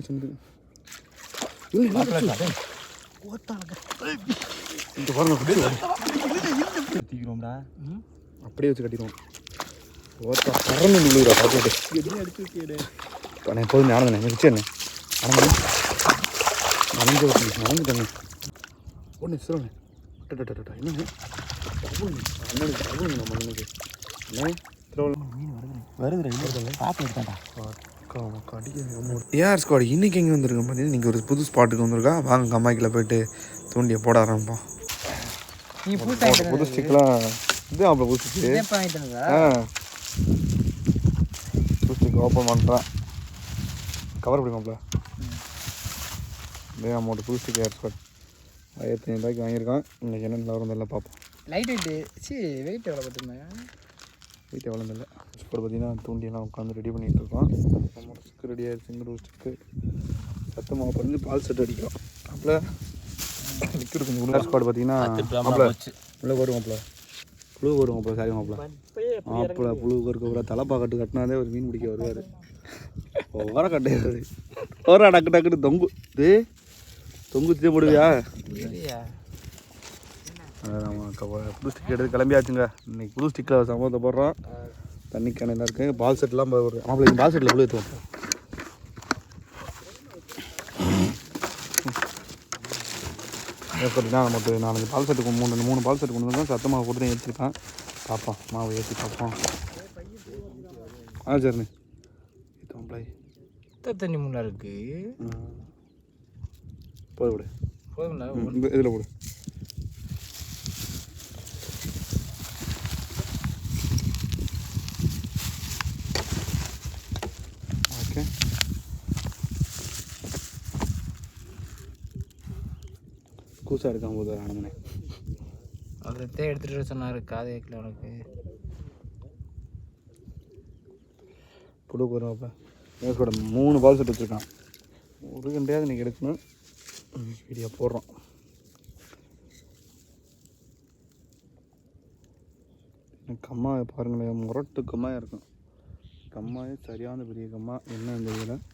சொன்னது அப்படியே வச்சு கட்டிடுவோம். ஓத்தா கரண்டு முழுகுறா பார்த்துட்டு நான் எப்போதும் ஞானம் தானே வச்சு என்ன? நடந்து நனைஞ்ச விட்டு நடந்து ஒன்று சொல்லுங்க என்னங்க? நம்ம பார்த்து எடுத்தாண்டா ஏஆர் ஸ்குவாட் இன்னைக்கு எங்கே வந்திருக்கோம் பார்த்தீங்கன்னா நீங்கள் ஒரு புது ஸ்பாட்டுக்கு வந்திருக்கா? வாங்க அம்மாக்கில் போயிட்டு தூண்டியை போட ஆரம்பிப்போம். புது ஸ்டிக்லாம் இது அப்புறம் புது ஸ்டிக்கு வாங்கிட்டு ஆ. புது ஸ்டிக் ஓப்பன் பண்ணுறேன் கவர் பிடிக்கும்ல இதே அமௌண்ட் புது ஸ்டிக் ஏஆர் ஸ்குவாட் ஆயிரத்தி ஐநூறுபாய்க்கு வாங்கியிருக்கான். இன்னைக்கு என்ன வரும் தெரியல பார்ப்போம். லைட் வெயிட்டு சி வெயிட் எவ்வளோ பார்த்துருந்தாங்க? வீட்டு எவ்வளோ இல்லை. ஸ்குவாட் பார்த்தீங்கன்னா தூண்டியெல்லாம் உட்காந்து ரெடி பண்ணிகிட்டு இருக்கோம் நம்மளோட ஸ்டிக்கு ரெடி ஆயிடுச்சு. சிங்கிள் ஸ்டிக்கு சத்து மாவு பண்ணி பால் செட் அடிக்கிறோம் அப்பல லிக்விட் கொஞ்சம் உள்ள ஸ்குவாட் பார்த்தீங்கன்னா மாப்பிள உள்ள வருவாப்ல புழு வருவாப்ல சாரி மாப்பிள. மாப்பிள புழு இருக்க ஒரு தலைப்பா கட்டு கட்டினாதே ஒரு மீன் பிடிக்க வருவார். ஓர கட்டையாது ஓரா டக்கு டக்குன்னு தொங்கு. இது தொங்கு போடுவியா? புது ஸ்டிக் எடுத்து கிளம்பியாச்சுங்க. இன்னைக்கு புது ஸ்டிக்கில் சம்பவத்தை போடுறோம். தண்ணி கேனெல்லாம் இருக்குது பால் செட்லாம் ஒரு மாப்பிள்ளை பால் செட்டில் புழு ஏற்றுவோம் பார்த்தீங்கன்னா நமக்கு நாலஞ்சு பால் செட்டு மூணு மூணு பால் செட்டு கொண்டு வந்தோம் சத்தமாக போட்டு ஏற்றிருக்கேன் பார்ப்போம் மாவு ஏற்றி பார்ப்போம் ஆ சரிண்ணே. பிள்ளை. தண்ணி முன்னா இருக்கு? போது விடு. இந்த இதில் போடு ஓகே கூசா இருக்கான் போது ஆனந்தனே அதை எடுத்துகிட்டு சொன்னார் காது கேட்கல உனக்கு. புழு போகிறோம் கூட மூணு பால் செட் வச்சுருக்கான். ஒரு கண்டையாவது இன்றைக்கி எடுக்கணும். வீடியோ போடுறோம். கம்மா பாருங்களேன். முரட்டு கம்மாயாக இருக்கும். கம்மாயே சரியான பெரிய கம்மா. என்ன இந்த இதில்?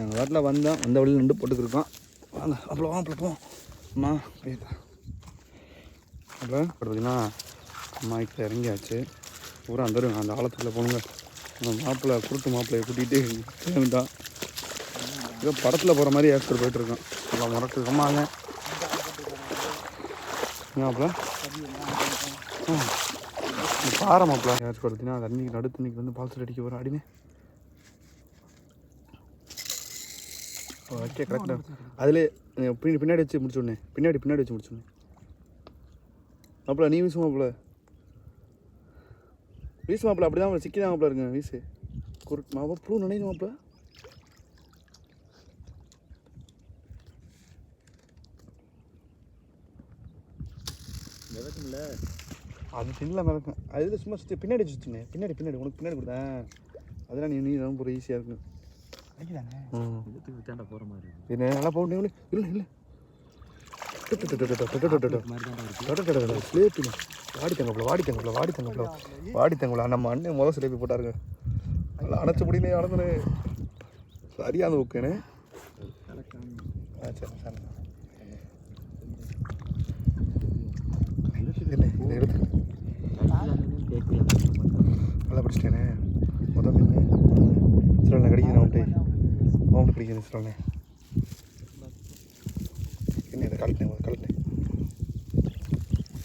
எங்கள் வீட்டில் வந்தேன் வந்த வழியில் நின்று போட்டுக்கிருக்கோம் வாங்க அப்பளம் வாங்க அப்பளம் போவோம். அம்மா போயிட்டா. அப்போ பார்த்தீங்கன்னா அம்மா இப்போ இறங்கியாச்சு. பூரா அந்த அந்த ஆழத்தில் போகணுங்க அந்த மாப்பிள்ளை குருட்டு மாப்பிள்ளையை கூட்டிகிட்டு தான் ஏதோ படத்தில் போகிற மாதிரி ஏற்பாடு போயிட்டுருக்கோம் நல்லா முரட்டு கம்மாங்க மாப்பிள்ள பாறை மாப்பிள்ள ஏற்பாடு பார்த்தீங்கன்னா தண்ணிக்கு நடுத்து தண்ணிக்கு வந்து பால்சல் அடிக்க போகிறோம் அடினே ஓகே கரெக்டாக அதிலே பின்னாடி வச்சு முடிச்சோடனே பின்னாடி பின்னாடி வச்சு முடிச்சோடனே மாப்பிள்ள நீ வீசு மாப்பிள்ள வீசு மாப்பிள்ள அப்படி தான் சிக்கி தான் மாப்பிள்ள இருங்க. வீசு. குருட் மாப்பிள்ள புழு நினைவு மாப்பிள்ள அது தின்னல மிதக்கும். அதில் சும்மா சுற்றி பின்னாடி வச்சுனே பின்னாடி பின்னாடி. உனக்கு பின்னாடி கொடுத்தேன். அதெல்லாம் நீ நீ ரொம்ப ஈஸியாக இருக்கும் என்ன நல்லா போகணும் இல்லை இல்லை இல்லை ஸ்லேப்பிங்க வாடி தங்கப்பில் வாடி தங்கப்பில் வாடி தங்கப்பில் வாடி தங்கப்பில் நம்ம அண்ணன் முதல் ஸ்லேப்பி போட்டாருங்க நல்லா அணைச்ச முடியுனே அணைந்தனே சரியான ஓகேண்ணே ஆ சரி சரி இல்லை இதை எடுத்து நல்லா பிடிச்சிட்டேனே மொதல் மீன் சிலனை கிடைக்கிறேன் அவன்ட்டு சிலனை என்ன இதை கலட்டினேன் கலட்டினேன்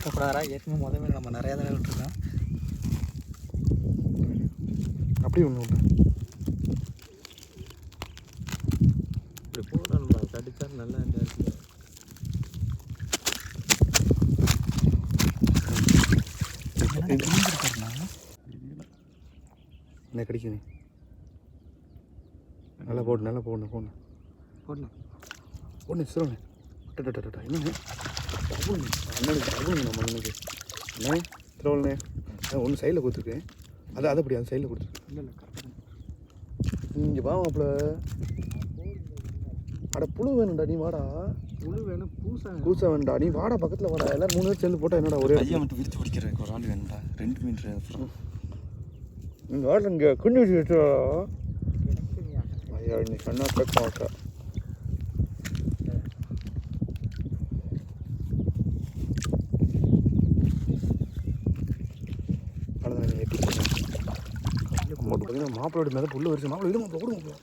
கூடாதா ஏற்கனவே முதல் மீன் நம்ம நிறையா தடவை விட்டுருக்கோம். அப்படியே ஒன்று ஒன்று இப்படி போகிறோம்ல கடிச்சா நல்லா இந்த இடத்துல என்ன கிடைக்கும் நல்லா போடு நல்லா போடணும். போடணும். போடணும் ஒன்று சொல்லுண்ணே டட்டா என்னண்ணே அண்ணனுக்கு டபுள் நம்ம அண்ணனுக்கு. அண்ணே திருவள்ளண்ணே ஒன்று சைடில் கொடுத்துருக்கேன். அது அதை அப்படி அந்த சைடில் கொடுத்துருக்கேன். இல்லை இங்கே வா மாப்பிள. அட புழு வேணும்டா நீ வாடா. புழு வேணும் பூசா கூசா வேணும்டா. நீ வாடா பக்கத்தில் வாடா. எல்லாம் மூணு பேர் சேர்ந்து போட்டால் என்னடா ஒரே கையை மட்டும் விரிச்சு பிடிக்கிறேன் ஒரு ஆள் வேணும்டா. ரெண்டு மீன் அப்புறம். நீங்கள் வாடா இங்கே குஞ்சு வச்சு ಎರಡು ನಿಮಿಷ ಕಟ್ ಮಾಡ್ತಾರೆ மாப்பிளோட மேலே புல்லு வரிசை. மாப்பிள இது மாப்பிள ஓடுங்க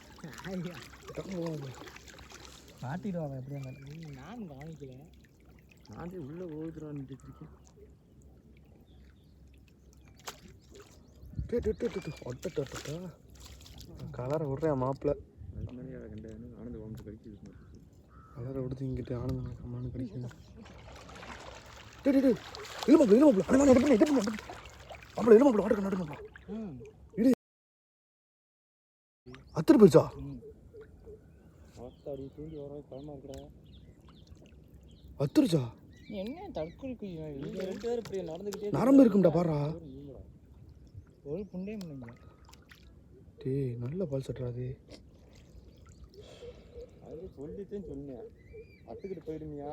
மாட்டிடுவாங்க எப்படியா நான் கவனிக்கல. நானே உள்ளே ஓதுறான்னு இருக்கேன் கலரை விட்றேன் மாப்பிள்ள. அதுக்கு மேலே கண்டேன் ஆனந்த கோமத்து கடிக்குது கலரை விடுத்து இங்கிட்டு ஆனந்தம் கம்மானு கிடைக்குது டே டே டே இல்லை மாப்பிள இல்லை மாப்பிள அண்ணா எடுப்பு எடுப்பு எடுப்பு மாப்பிள இல்லை மாப்பிள வாட்டர் நடு மாப்பிள இடு அத்தனை போயிடுச்சா ஆத்தாடி தூண்டி வர பயமா இருக்கிறா அத்துருச்சா? என்ன தற்கொலை நீங்க ரெண்டு பேரும் இப்படி நடந்துக்கிட்டே நரம்பு இருக்கும்டா பாரா. ஒரு புண்டே முடியுங்க டேய் நல்ல பால் சட்டுறா அது அது சொல்லிட்டேன்னு சொன்னேன். அத்துக்கிட்டு போயிடுமியா?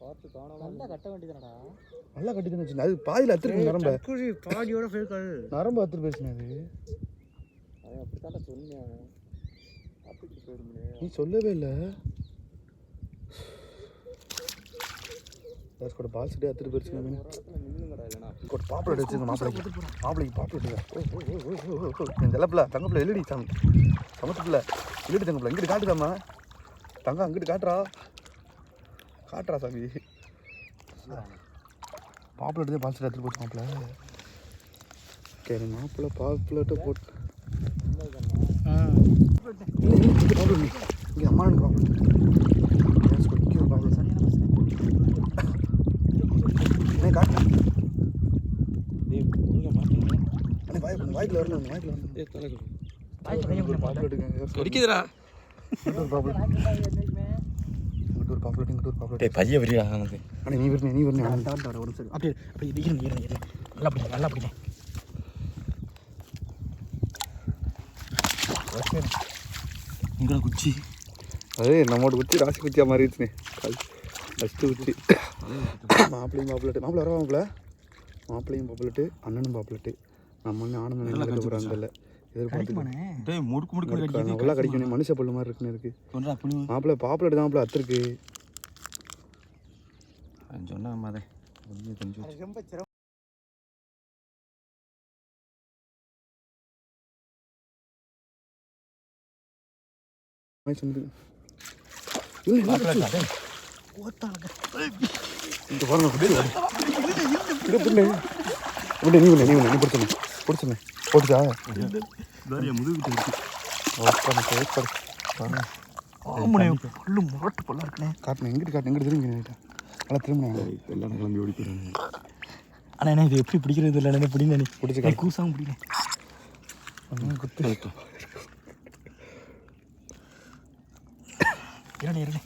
பார்த்து காணாம நல்லா கட்ட வேண்டியதுனடா நல்லா கட்டி தானே அது பாதியில் அத்துருக்கு நரம்ப. தற்கொலை பாதியோட ஃபேக்கால் நரம்பு அத்துரு போயிடுச்சுண்ணே அது. அது அப்படித்தான்டா சொன்னேன். அத்துக்கிட்டு போயிடுமே நீ சொல்லவே இல்லை. கூட பால் சட்டே அத்துட்டு இல்லைனா. ஒரு பாப்புலெட் வச்சுருங்க மாப்பிளைக்கு. மாப்பிளைக்கு பாப்புலெட் இந்த இலப்பில் தங்கப்பில் எழுடி சாமி சமத்துப்பில். எழுடி தங்கப்பில். இங்கிட்டு காட்டுதாம்மா தங்கம் அங்கிட்டு காட்டுறா. காட்டுறா சாமி. பாப்புலெட் தான் பால் சட்டை எடுத்துட்டு போச்சு மாப்பிள்ள. சரி மாப்பிள்ளை பாப்புலெட்டை போட்டு. இல்லை இங்கே அம்மானுக்கு பாப்புலெட் இங்கே பாப்புலெட் அண்ணே காட்டுறேன் வாய்க்கில் வரணும் வாய்க்கில் வரணும். ஏ தலை டேய் பைய விரியா ஆனது அண்ணே நீ வரணும் நீ வரணும் அண்ணே. டாட் ஒரு அப்படியே அப்படியே இருங்க இருங்க இருங்க நல்லா பிடிங்க நல்லா பிடிங்க. உங்களை குச்சி. அது நம்மோட குச்சி ராசி குச்சியாக மாறிடுச்சுனே. ஃபஸ்ட்டு குச்சி. மாப்பிள்ளையும் பாப்புலெட்டு மாப்பிள்ளை வரவா மாப்பிள்ள மாப்பிள்ளையும் பாப்புலெட்டு அண்ணனும் பாப்புலெட்டு நம்ம ஒன்று ஆனந்தம் ஒரு எதிர்பார்த்து டேய் முடுக்கு முடுக்கு நல்லா கிடைக்கணும் மனுஷ பல்லு மாதிரி இருக்குன்னு இருக்கு மாப்பிள்ளை பாப்புலெட் தான் மாப்பிள்ளை அத்திருக்கு சொன்னா மாதே கொஞ்சம் கொஞ்சம் மாதிரி இங்க பாருங்க நீ பண்ணு நீ பண்ணு நீ போட்டுச்சா பல்லு முரட்டு பல்லா இருக்குண்ணே. காட்டினேன் எங்கிட்டு காட்டினேன் எங்கிட்டு திரும்பி நல்லா திரும்பினேன் எல்லாம் கிளம்பி ஓடி போயிடுறாங்க அண்ணா என்ன இது எப்படி பிடிக்கிறது இல்லை அண்ணே பிடிங்க நீ பிடிச்சி நீ கூசாம பிடிங்க. குத்து. இரணே இரணே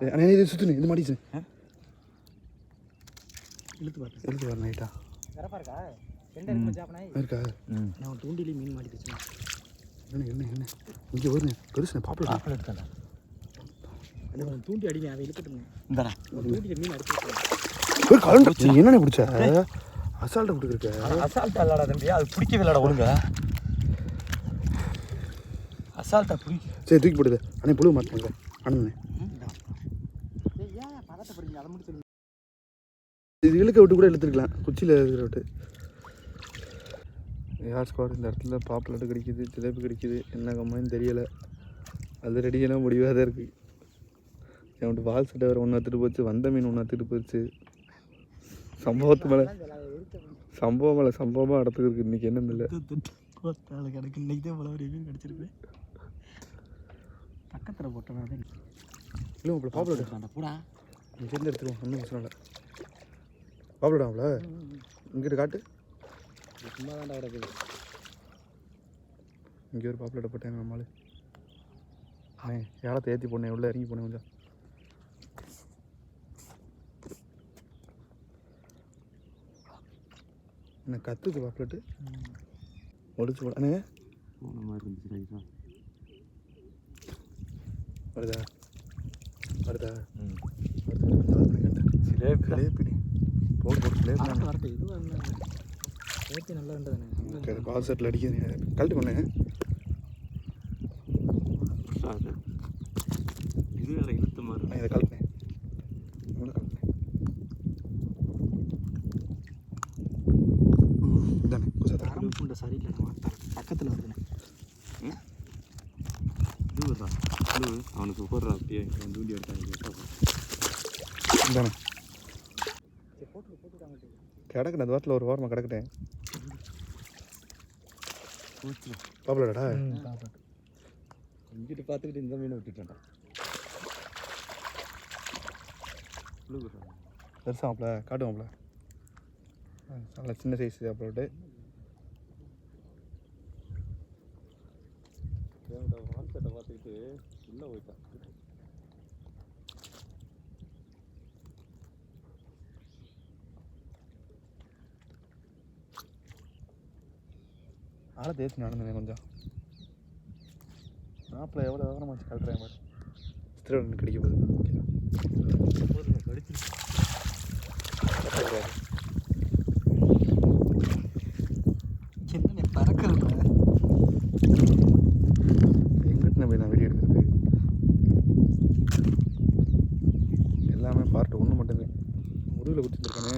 ஏய், அண்ணே இது சுற்றுனே இது மாடிச்சு இழுத்து பார்த்தேன் எழுத்து வர நைட்டா வரப்பா இருக்கா? ரெண்டு இருக்கு ஜாப்பனாய் இருக்கா? ம். நான் தூண்டிலே மீன் மாட்டிக்கிச்சு. என்ன என்ன என்ன? இங்கே வருண்ணே பெருசுண்ணே பாப்புலர் பாப்பில் எடுத்தாங்க அது தூண்டி அடிங்க அதை இழுக்கட்டுங்க இந்தாடா. தூண்டில மீன் அடிச்சு ஒரு கலண்டு நீ என்னண்ணே பிடிச்ச? அசால்ட்டை அசால்ட்டா இல்லடா தம்பி அது பிடிக்கவே இல்லடா ஒழுங்கா. அசால்ட்டா பிடிக்க சரி தூக்கி போடுது அண்ணே புழு மாற்றினாங்க அண்ணே ஏன் பதட்டப்படுறீங்க? அதை மட்டும் இது இழுக்க விட்டு கூட எடுத்துருக்கலாம் குச்சியில் இருக்கிற விட்டு. யார் ஸ்குவாட் இந்த இடத்துல பாப்புலெட்டு கிடைக்குது ஜிலேபி கிடைக்குது என்ன கம்மான்னு தெரியலை. அது ரெடியான முடிவாக தான் இருக்குது என்கிட்ட வால் சட்டை வேறு ஒன்று எடுத்துகிட்டு போச்சு வந்த மீன் ஒன்று எடுத்துகிட்டு போச்சு. சம்பவத்து மேலே சம்பவம் மேலே சம்பவமாக இடத்துக்கு இருக்குது இன்றைக்கி என்ன இல்லை நாலு கணக்கு இன்னைக்கு தான் பல மீன் கிடச்சிருக்கு பக்கத்தில் போட்டேன் இல்லை உங்களை பாப்புலெட்டு அந்த பூடா இங்கேருந்து எடுத்துருவோம் ஒன்றும் பிரச்சனை இல்லை. அவளை இங்கிட்டு காட்டு. சும்மா தான்டா கிடக்குது. இங்கே ஒரு பாப்புலெட்டை போட்டேன் நம்மளால் அண்ணே ஏலத்தை ஏற்றி போனேன் உள்ளே இறங்கி போனேன் கொஞ்சம். என்ன கத்துது பாப்புலெட்டு ஒடிச்சு போட. அண்ணே. போன மாதிரி இருந்துச்சு ரைட்டா வருதா? வருதா? ம். அடுத்து லேப்பிடி போடு போடு லேப் வரட்டு வரட்டு இது சேர்த்து நல்லா இருந்ததுண்ணே. கால் செட்டில் அடிக்குது கழட்டு பண்ணேன் இது வேற இழுத்த மாதிரி நான் இதை கழட்டினேன் இவனை கழட்டினேன் இதாண்ணே விடுறா விடு அவனுக்கு போடுறா அப்படியே அவன் தூண்டி எடுத்தாங்க இந்தானே சரி போட்டு போட்டுட்டாங்க கிடக்குறேன் அந்த வாரத்தில் ஒரு வாரமாக கிடக்குட்டேன் போச்சுடா பாப்பலடா இங்கிட்டு பார்த்துக்கிட்டு இந்த மீனை விட்டுட்டேன்டா. விழுகுறா பெருசாப்ல காட்டுவாப்ல நல்ல சின்ன சைஸ் வால்சட்டை பார்த்துக்கிட்டு உள்ளே போயிட்டான் ஆளை தேய்ச்சி நடந்தேன் கொஞ்சம். மாப்பிள்ள எவ்வளோ விவரமா வச்சு கட்டுறேன் பாரு. ஸ்திரவன் கடிக்க போகுது. கடிச்சு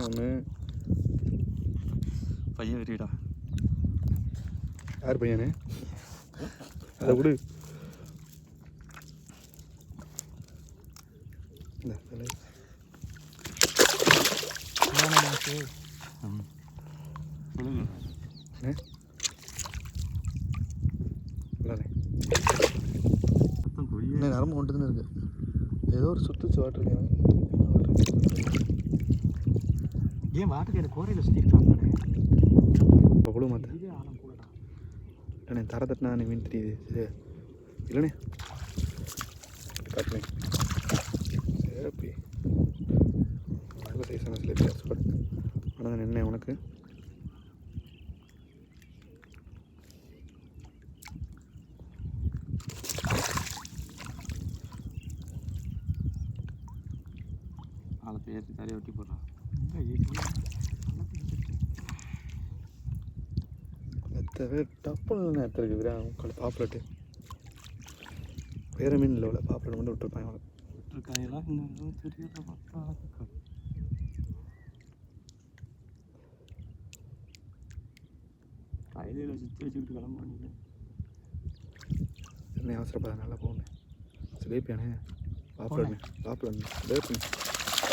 ஒன்று பையன் வெறிடா யார் பையனே? அதை விடு. நரம்பு கொண்டுதுன்னு இருக்கு. ஏதோ ஒரு சுத்துச்சு வாட்டர் ஏன் வாட்டுக்கு கோரையில் மாத்த இதே ஆழம் கூடடா இல்லைண்ணே தர தட்டினா நீ மீன் தெரியுது. சரி இல்லைண்ணே. காட்டுனே சேப்பி நல்ல சைஸான சிலேபி சூப்பர் ஆனால் என்ன உனக்கு? ஆளை பேசி தரையை ஒட்டி போடுறான் எத்தவே டப்புன்னு நேரத்தில் இருக்குது. உட்காந்து பாப்புலட்டு வேறு மீன் இல்லை பாப்புலட் மட்டும் விட்டுருப்பாங்க அவளை விட்டுருக்காங்களா இன்னும் தெரியல. பார்த்தா கையில சுற்றி வச்சுக்கிட்டு என்ன அவசரப்படாத நல்லா போகணும் சிலேப்பியானே பாப்புலட்னே பாப்புலட் வேர்ப்பு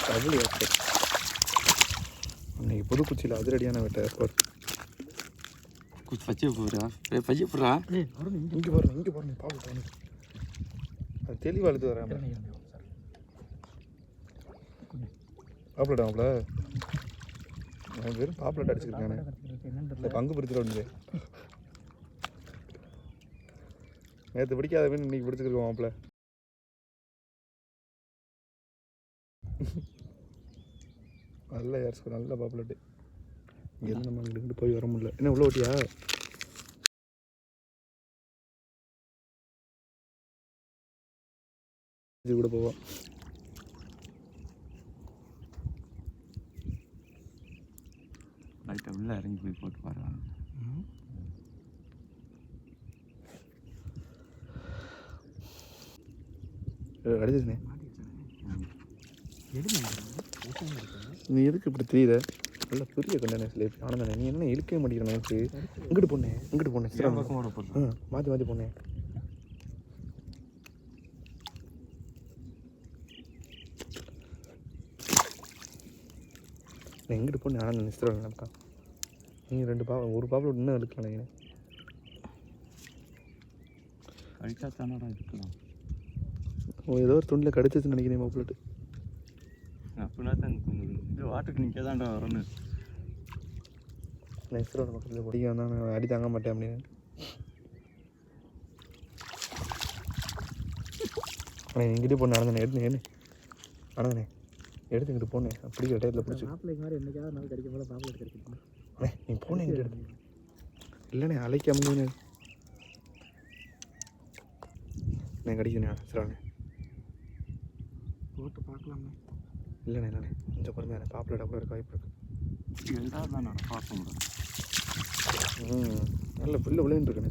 டபுள் ஏற்பட் அன்னைக்கு புதுக்குச்சியில் அதிரடியான வேட்டை ஏற்பட் பச்சை போடுறா பச்சை போடுறா இங்கே பாருங்க இங்கே பாருங்க பாப்புலட் அவனு அது தெளிவாக அழுத்து வரேன் சார் பாப்புலட் அவங்கள நான் வெறும் பாப்புலட் அடிச்சுருக்கானே தெரியல பங்கு பிடிச்சிட வேண்டியது நேற்று பிடிக்காத மீன் இன்னைக்கு பிடிச்சிருக்கோம் மாப்பிள்ள. நல்ல ஏர்ஸ் நல்ல பாப்புலட்டு இங்கே இருந்து நம்ம இங்கிட்டு போய் வர முடியல. என்ன உள்ள ஓட்டியா? இது கூட போவோம் லைட்டாக உள்ளே இறங்கி போய் போட்டு பாரு அடிச்சதுனே எடுங்க நீ எதுக்கு இப்படி தெரியுத நல்ல பெரிய கண்டனே சில ஆனந்தானே நீ என்ன இழுக்கவே மாட்டேங்கிற நமக்கு. இங்கிட்டு போனேன் இங்கிட்டு போனேன் ஆ மாற்றி மாற்றி போனேன் எங்கிட்டு போனேன் ஆனால் நிஸ்திரம் நினைப்பா நீங்கள் ரெண்டு பா ஒரு பாப்பில் இன்னும் இழுக்கலாம் நீங்கள் தானடா இருக்கலாம் ஓ ஏதோ ஒரு துண்டில் கடிச்சிச்சுன்னு நினைக்கிறேன் மாப்பிள்ளட்டு அப்படின்னா தான் இது வாட்டுக்கு நிற்க தான்டா வரணும். நெக்ஸ்ட் பக்கத்தில் பிடிக்க வந்தால் நான் அடி தாங்க மாட்டேன் அப்படின்னு. ஆனால் எங்கிட்டே போன நடந்தனே எடுத்து ஏன்னு நடந்தனே. எடுத்துக்கிட்டு போனேன் பிடிக்கிற டயத்தில் பிடிச்சி. மாப்பிள்ளைக்கு மாதிரி என்னைக்காவது நாள் கிடைக்கும் போல பாப்புலட் கிடைக்கும் அண்ணே நீ போனேன் எங்கிட்ட எடுத்து. இல்லைண்ணே அலைக்க முடியுண்ணே நான் கடிக்கணே சிறானே போட்டு பார்க்கலாமே இல்லைண்ணே இல்லைண்ணே கொஞ்சம் பொறுமையான பாப்புலட்டாக கூட இருக்க வாய்ப்பு இருக்கு. எல்லாரும் தான் நான் பார்க்க முடியும். நல்ல புல்லு விளையாண்டு இருக்கேன்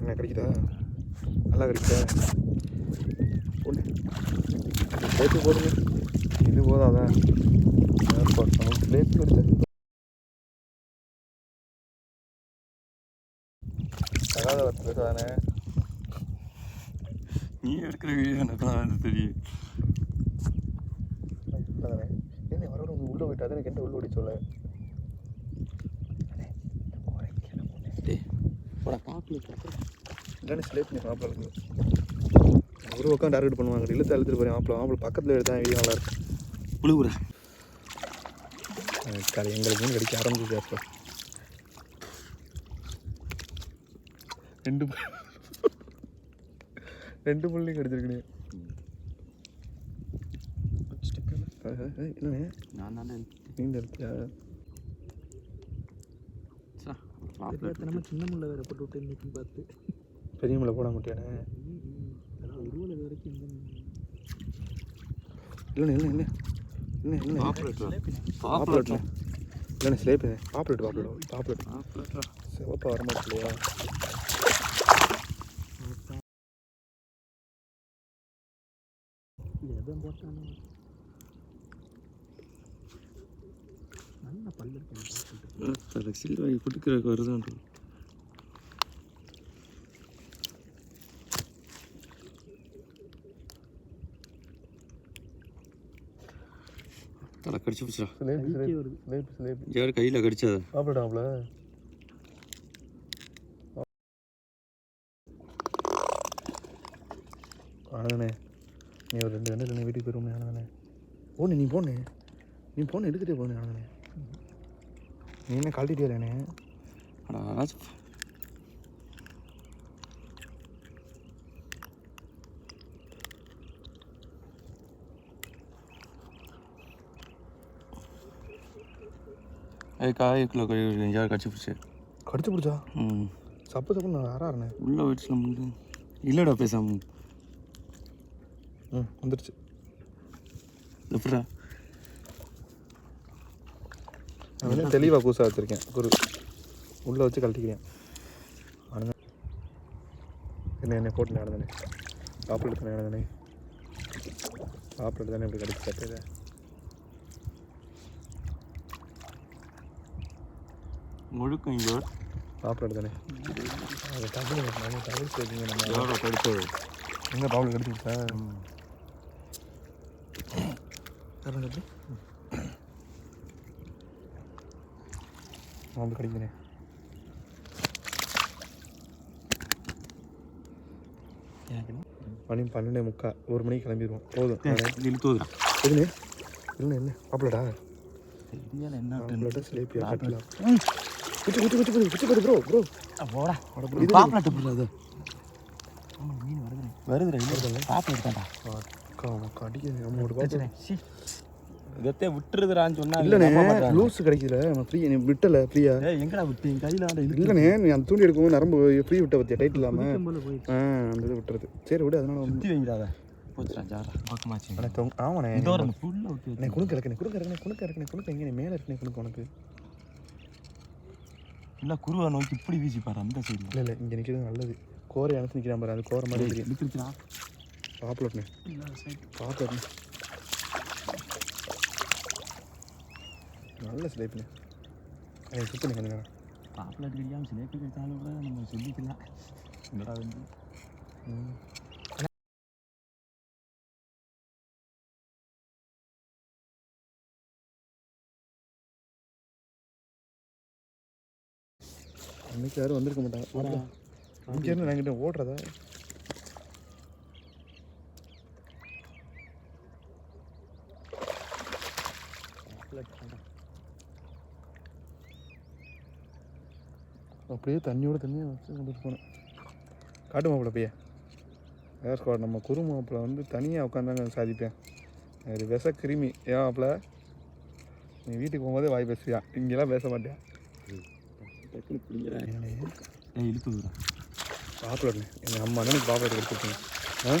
என்ன கிடைக்குதா? நல்லா கிடைக்குதா? போடு. சேர்த்து போடுங்க. இது போதாதான் போதாதா? ஏர்போர்ட் நமக்கு ஸ்லேப் கிடைச்சது தகாத வரத்துல நீ எடுக்கிற வீடியோ எனக்கு தான் தெரியும். தானே என்ன வர உள்ள போயிட்டு அதான் எனக்கு என்ன உள்ள ஓடி சொல்ல? இல்லைன்னு ஸ்லேப் நீ மாப்பிள்ள ஒரு பக்கம் டார்கெட் பண்ணுவாங்க இழுத்து அழுத்துட்டு போகிறேன் மாப்பிள்ள. மாப்பிள்ள பக்கத்தில் எடுத்தா வீடியோ நல்லா இருக்கும். புழுகுறா கலை எங்களுக்கு மீன் கிடைக்க ஆரம்பிச்சு அப்போ. ரெண்டு ரெண்டு புள்ளி கிடைச்சிருக்கணே என்னண்ணே நான் தானே மீன் எடுத்தியா நம்ம சின்ன முள்ள வேற போட்டு விட்டு இன்னைக்கு பார்த்து. பெரிய மலை போட மாட்டியானே? உருவலை வரைக்கும் இல்லைண்ணே இல்லை இல்லை இல்லை இல்லை பாப்புலெட்ண்ணே இல்லைண்ணே ஸ்லேப்பு பாப்புலெட் பாப்புலெட் பாப்புலெட் சிவப்பா வர போட்டானோ நல்ல பல்லு இருக்கு சில்வாய் கொடுக்குறதுக்கு வருதான் தலை கடிச்சு பிடிச்சா ஸ்லேப் ஸ்லேப் யார் கையில் கடிச்சதா? பாப்புலெட் ஆகுல ஆனந்தனே நீ ஒரு ரெண்டு ரெண்டு ரெண்டு வீட்டுக்கு போயிருவோம் ஆனந்தனே போனே நீ போனே நீ. போன எடுத்துகிட்டே போனே ஆனந்தனே நீ என்ன கழட்டிட்டே இல்லைண்ணே அடா ஏய் காய் கிலோ கழுவி யார் கடிச்சு பிடிச்சி. கடிச்சு பிடிச்சா? ம். சப்பு சப்பு நான் ஆறாருண்ணே உள்ள வயிற்றுல முண்டு இல்லைடா பேசாம. ம் வந்துடுச்சு எப்படா நான் வந்து தெளிவாக கூசா வச்சுருக்கேன். குரு உள்ளே வச்சு கழட்டிக்கிறேன். என்ன என்ன போட்டு நடந்தனே? சாப்பிட்டு தானே நடந்தனே? சாப்பிட்டு தானே இப்படி கடிச்சு கட்டுது முழுக்கம் இங்கே சாப்பிட்டு தானே? அது நம்ம டபுள் சேர்த்துங்க நம்ம. எங்கே பாவல் கடிச்சு விட்டா தரங்க எப்படி அப்படி கடிக்கிறேன். மணி பன்னெண்டே முக்கா ஒரு மணிக்கு கிளம்பிடுவோம் போதும். இழுத்துதுடா இல்லை இல்லை போடுறது மீன் வருதுடா. வருதுடா பாப்பலாட்டு தான்டா அடிக்குது. நம்ம ஒரு பாப்பிள இதத்தே விட்டுருதுடான்னு சொன்னா இல்லைண்ணே லூஸ் கிடைக்கல நம்ம ஃப்ரீ நீ விட்டல ஃப்ரீயா ஏய் எங்கடா விட்டு? என் கையில இழுக்கு இல்லைண்ணே நீ அந்த தூண்டி எடுக்கும்போது நரம்பு ஃப்ரீ விட்ட பத்தியா டைட் போயிட்டு ஆ அந்த இது விட்டுறது. சரி விடு அதனால சுத்தி வைங்கடா போச்சுடா ஜாரா பக்கமாச்சு எனக்கு ஆமாண்ணே. இந்த ஒரு ஃபுல்லா விட்டு நான் குணுக்க இருக்கனே குணுக்க இருக்கனே குணுக்க இருக்கனே குணுக்க எங்கே மேலே இருக்கனே குணுக்க உனக்கு. இல்ல குருவை நோக்கி இப்படி வீசி பாரு அந்த சைடுல. இல்லை இல்லை இங்கே நிற்கிறது நல்லது. கோரை அணைச்சு நிற்கிறான் பாரு அது கோரை மாதிரி இழுத்துருச்சுடா பாப்புலட்னே பாப்புலட்னே நல்ல ஸ்லேப்னே அதை சுத்தணே கொஞ்சம் நேரம் பாப்பலாட்டு கிடைக்காம சிலேப்பி கிடைச்சாலும் கூட நம்ம சொல்லிக்கலாம் என்னடா வந்து. அன்னைக்கு யாரும் வந்திருக்க மாட்டாங்க. இங்க இருந்து நாங்கிட்ட ஓடுறதா? அப்படியே தண்ணியோட தண்ணியை வச்சு கொண்டுட்டு போனேன். காட்டு மாப்பிள்ள பையன். ஏர் ஸ்குவாட் நம்ம குரு மாப்பிள்ள வந்து தனியாக உட்காந்தாங்க சாதிப்பேன். அது விஷ கிருமி. ஏன் மாப்பிள்ள? நீ வீட்டுக்கு போகும்போதே வாய் பேசுவியா? இங்கெல்லாம் பேச மாட்டியா? இழுத்துதுடா பாப்புலர் எங்கள் அம்மா அண்ணனுக்கு பாப்புலர் கொடுத்துருக்கீங்க. ஆ?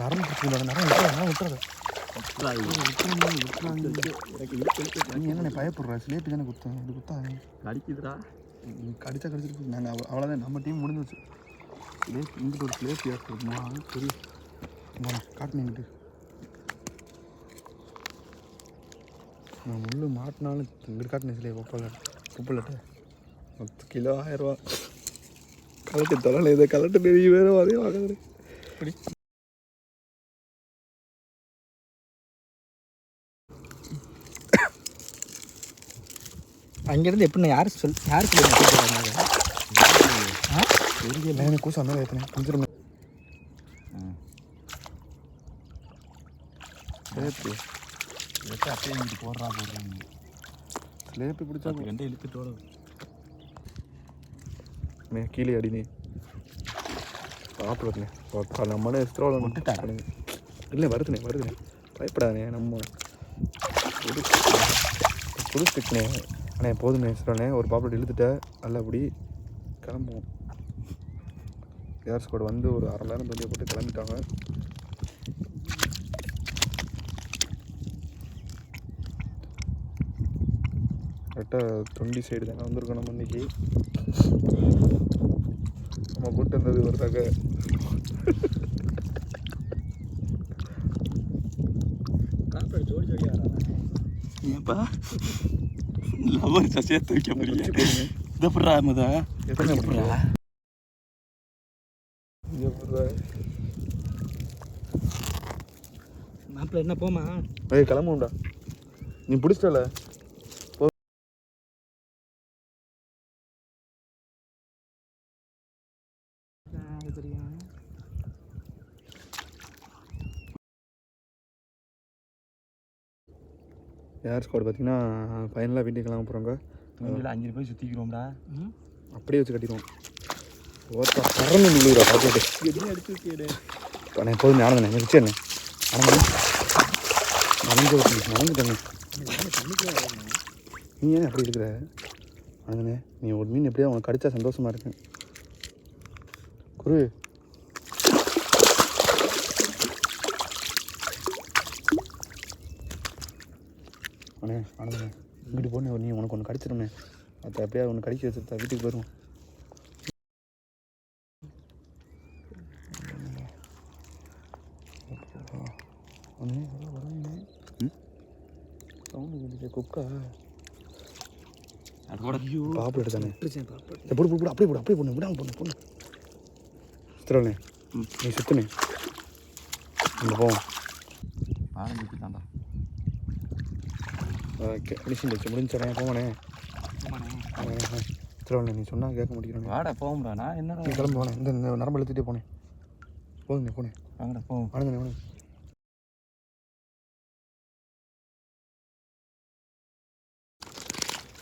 நரம்பு பிடிச்சிங்களா நரம் விட்டுறா விட்டுறது நீ என்ன பயப்படுறா? ஸ்லேட்டு தானே குத்தேன் இது குத்தாது. கடிக்குதுடா. கடிச்சா கடிச்சிட்டு நாங்கள் அவ்வளோதான் நம்ம டீம் முடிஞ்சிச்சு ஸ்லேட் இங்கிட்ட ஒரு ஸ்லேட் ஏற்படுமா சரி காட்டினேங்கிட்டு நான் முள்ளு மாட்டினாலும் இங்கிட்டு காட்டினேன் சிலே குப்பலட்ட பத்து கிலோ ஆயிரம் ரூபா. கலட்டு தொலை இதை கலட்டு வேற வேறு அதே வாங்குறேன். அங்கேருந்து எப்படி யார் சொல் யார் சொல்லி ஆ தெரியல எனக்கு கூசம் அந்த ஏற்றினேன் கொஞ்சம் ஸ்லேப்பு அப்படியே இங்கிட்டு போடுறா போடுறாங்க ஸ்லேப்பு பிடிச்சா ரெண்டே இழுத்துட்டு மே கீழே அடி நீ. சாப்பிடுறதுனே நம்மளே எஸ்ட்ரோவில் விட்டுட்டாரா? இல்லை வருதுனே வருதுனே. பயப்படாதே நம்ம. புதுசுக்குனே அண்ணே போதுமே எஸ்ட்ரோனே ஒரு பாப்புலட் இழுத்துட்ட நல்லபடி கிளம்புவோம். ஏர் ஸ்குவாட் வந்து ஒரு அரை மணி நேரம் தொண்டியை போட்டு கிளம்பிட்டாங்க. கரெக்டாக தொண்டி சைடு தானே வந்திருக்கோம் நம்ம இன்னைக்கு. நம்ம கூட்டு வந்தது ஒரு தக காப்பீடு லவர் சேர்த்து வைக்க முடியல இதை போடுறா மத? இங்க போடுற. மாப்பிள்ள என்ன போமா ஏய் கிளம்புண்டா நீ பிடிச்சிட்டல தெரியும் ஏர் ஸ்குவாட் பார்த்தீங்கன்னா ஃபைனலாக வீட்டுக்கு கிளம்ப போகிறோங்க அஞ்சு போய் சுற்றிக்கிறோம்டா அப்படியே வச்சு கட்டிடுவோம். ஓட்டா பறந்து நில்லுறா பார்த்துட்டு அடிச்சு விட்டியடே நான் எப்போதும் ஞானம் தானே வச்சு என்ன நனைஞ்சு நனைஞ்சு நனைஞ்சிட்டேங்க நீ ஏன் அப்படி இருக்கிற? அண்ணனே நீ ஒரு மீன் எப்படியோ உனக்கு கடிச்சா சந்தோஷமா இருக்கு. குரு அண்ணே ஆனந்தண்ணே இங்கிட்டு போனே நீ உனக்கு ஒன்று கடிச்சிருண்ணே அது அப்படியே ஒன்று கடிக்க வச்சுருத்தா வீட்டுக்கு போயிடுவோம் அண்ணே வர வரேண்ணே ம்? சவுண்டு கேட்டுச்சு குக்கா. பாப்பா ஏய், போடு போடு போடு அப்படியே போடு அப்படியே போடு விடாம பொண்ணு பொண்ணு சித்திரவனே ம். நீ சுத்துனே நம்ம போவோம். ஆரம்பிச்சு தாண்டா ஓகே. முடிச்சு வச்சு முடிஞ்சேன் போவானே சித்திரவனே நீ. சொன்னா கேட்க மாட்டேங்கிறானே. வாடா போகும்டா நான் நீ என்னடா கிளம்பு போனேன் இந்த நரம்பு இழுத்துட்டே போனேன். போதுங்க போனேன் வாங்கடா போவோம் ஆனந்தனே வாங்க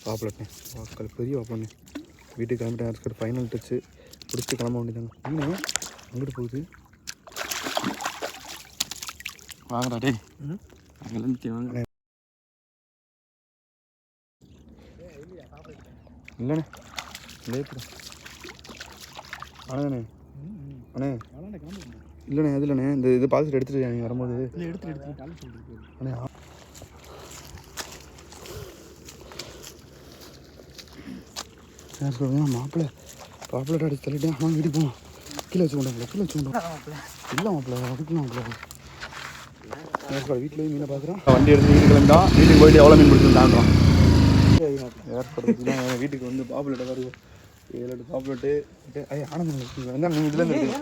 பாப்புலட்னே வாக்கள் பெரிய வாப்பண்ணே வீட்டுக்கு கிளம்பிட்டேன். இருக்கிற ஃபைனல் டச்சு பிடிச்சி கிளம்ப வேண்டியதாங்க என்ன? அங்கிட்டு போகுது? வாங்கடா டேய். ம்? அங்கே வாங்க. இல்லைண்ணே லேப்புடா ஆனந்தண்ணே அண்ணே. இல்லைண்ணே அது இல்லைண்ணே. இந்த இது பாசிட்டு எடுத்துட்டு நீங்கள் வரும்போது. இல்லை எடுத்து அண்ணே சரி சொல்லுங்க மாப்பிள்ளை. பாப்புலர் அடிச்சு தள்ளிட்டேன். ஆனால் வீட்டுக்கு போவோம். கீழே வச்சு கொண்டோம் கீழே வச்சு கொண்டோம் இல்லை மாப்பிள்ளை. அதுக்கு மாப்பிள்ளை. வீட்டில் மீனை பார்க்குறோம். வண்டி எடுத்து வீட்டுக்கு கிளம்பிட்டோம். வீட்டுக்கு போயிட்டு எவ்வளோ மீன் பிடிச்சிருந்தான்றோம் ஏற்படுறதுன்னா வீட்டுக்கு வந்து பாப்புலெட்டை வருவோம் ஏழு எட்டு பாப்புலெட்டு ஐயா ஆனந்தம் இதில் இருந்து